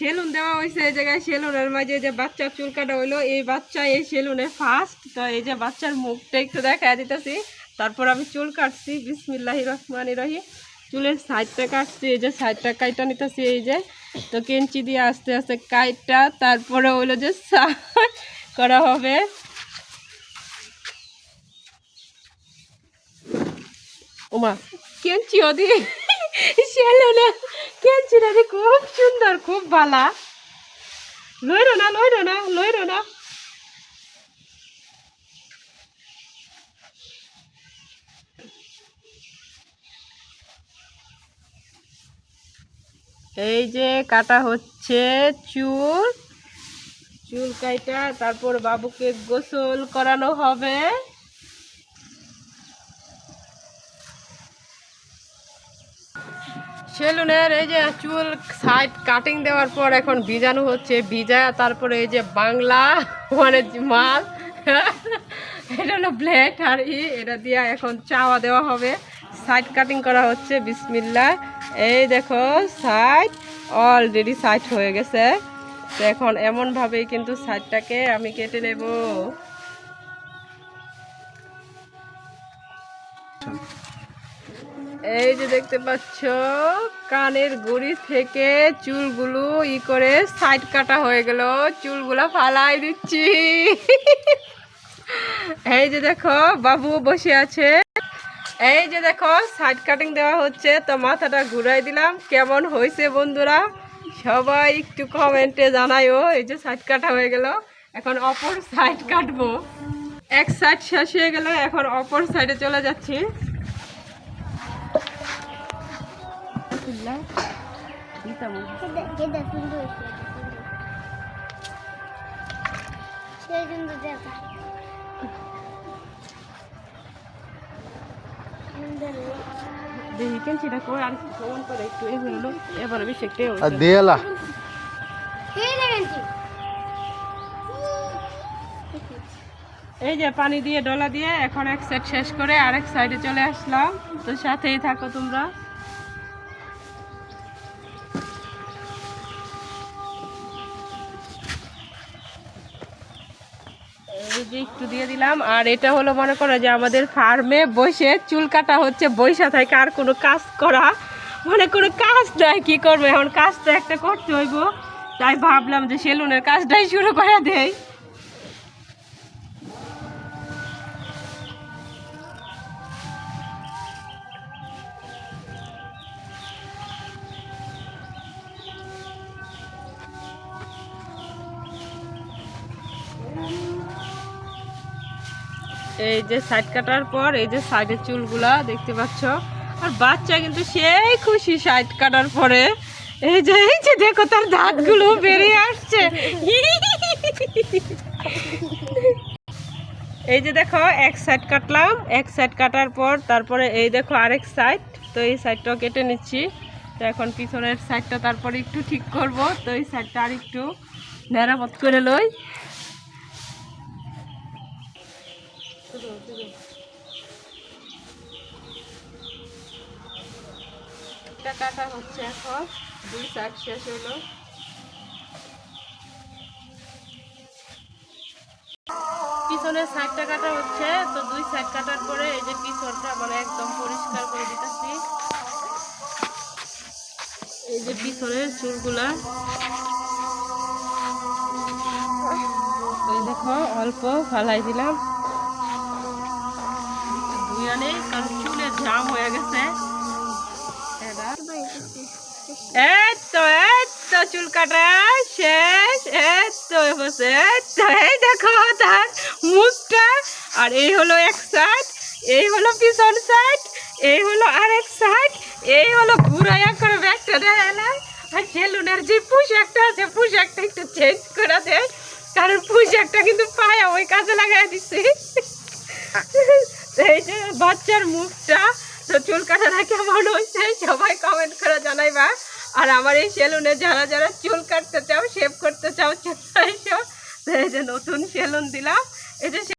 Salon দেওয়া হয়েছে, এই জায়গায় সেলুনের মাঝে যে বাচ্চার চুল কাটা হইল, এই বাচ্চা এই সেলুনে ফার্স্ট তো এই যে বাচ্চার মুখটা একটু দেখা দিতেছি। তারপর আমি চুল কাটছি বিসমিল্লাহি রহমানি রহি চুলের সাইডটা কাটছি, এই যে সাইডটা কাইটা নিতেছি, এই যে। তো কেঞ্চি দিয়ে আস্তে আস্তে কাইটা তারপরে হইল যে side করা হবে। ওমা কেঞ্চি ওদি সেলুনে দি খুব সুন্দর, খুব ভালা লইরো না লইরো না লইরো না। এই যে কাটা হচ্ছে চুল। চুল কাইটা, তারপর বাবুকে গোসল করানো হবে। সেলুনের এই যে চুল সাইড কাটিং দেওয়ার পর এখন ভিজানো হচ্ছে। ভিজা তারপরে এই যে বাংলা মানে মাল, এটা হলো ব্লেড আর ই, এটা দিয়ে এখন চাওয়া দেওয়া হবে। সাইড কাটিং করা হচ্ছে, বিসমিল্লা। এই দেখো, সাইড অলরেডি সাইড হয়ে গেছে। তো এখন এমনভাবেই কিন্তু সাইডটাকে আমি কেটে নেব। এই যে দেখতে পাচ্ছ, কানের গুড়ি থেকে চুলগুলো ই করে সাইড কাটা হয়ে গেল। চুলগুলা ফালাই দিচ্ছি। এই যে দেখো বাবু বসে আছে। এই যে দেখো সাইড কাটিং দেওয়া হচ্ছে, তো মাথাটা ঘুরাই দিলাম। কেমন হয়েছে বন্ধুরা? সবাই একটু কমেন্টে জানাইও এই যে সাইড কাটা হয়ে গেল। এখন অপর সাইড কাটবো। এক সাইড শেষ হয়ে গেল, এখন অপর সাইডে চলে যাচ্ছি। করে আর করে একটু এ হইল এবার এ হইছে। আর দিয়েলা এই যে পানি দিয়ে ডলা দিয়ে এখন এক সাইড শেষ করে আরেক সাইডে চলে আসলাম। তো সাথেই থাকো তোমরা। এই একটু দিয়ে দিলাম। আর এটা হলো মনে করো যে আমাদের ফার্মে বসে চুল কাটা হচ্ছে, বৈশা থাকে আর কোনো কাজ করা। মানে কোনো কাজ নাই, কি করব? এখন কাজটা একটা করতে হইব। তাই ভাবলাম যে সেলুনের কাজটাই শুরু করে দেয় এই যে সাইড কাটার পর, এই যে সাইডের চুলগুলা দেখতে পাচ্ছ। আর বাচ্চা কিন্তু সেই খুশি সাইড কাটার পরে। এই যে এই যে দেখো তার দাঁতগুলো বেরিয়ে আসছে। এই যে দেখো, এক সাইড কাটলাম, এক সাইড কাটার পর তারপরে এই দেখো আরেক সাইড তো এই সাইডটাও কেটে নিচ্ছি। তো এখন পিছনের সাইডটা তারপরে একটু ঠিক করব। তো এই সাইডটা আর একটু মেরামত করে লই। এটা কাটা হচ্ছে এখন। দুই শাক শেষ হলো। পিছনের সাইডটা কাটা হচ্ছে, তো দুই সাইড কাটার পরে এই যে পিছনটা মানে একদম পরিষ্কার করে দিতেছি। এই যে পিছনের চুলগুলা। দেখো, অল্প ফালাই দিলাম। দুজনে কারণ চুলে জাম হয়ে গেছে। এবার এই তো এই তো চুল কাটা শেষ এই তো বসে এই দেখো তার মুখটা। আর এই হলো এক সাইড এই হলো পিছন সাইড এই হলো আরেক সাইড এই হলো ঘুরাইয়া করে ব্যাগটা দেয় আর সেলুনের যে পোশাকটা আছে পোশাকটা একটু চেঞ্জ করে দেয় কারণ পোশাকটা কিন্তু পায়া ওই কাজে লাগাই দিচ্ছি এই যে বাচ্চার মুখটা তো চুল কাটাটা কেমন হয়েছে সবাই কমেন্ট করে জানাইবা। আর আমার এই সেলুনে যারা যারা চুল কাটতে চাও শেভ করতে চাও, চলে এসো এই যে নতুন সেলুন দিলাম। এই যে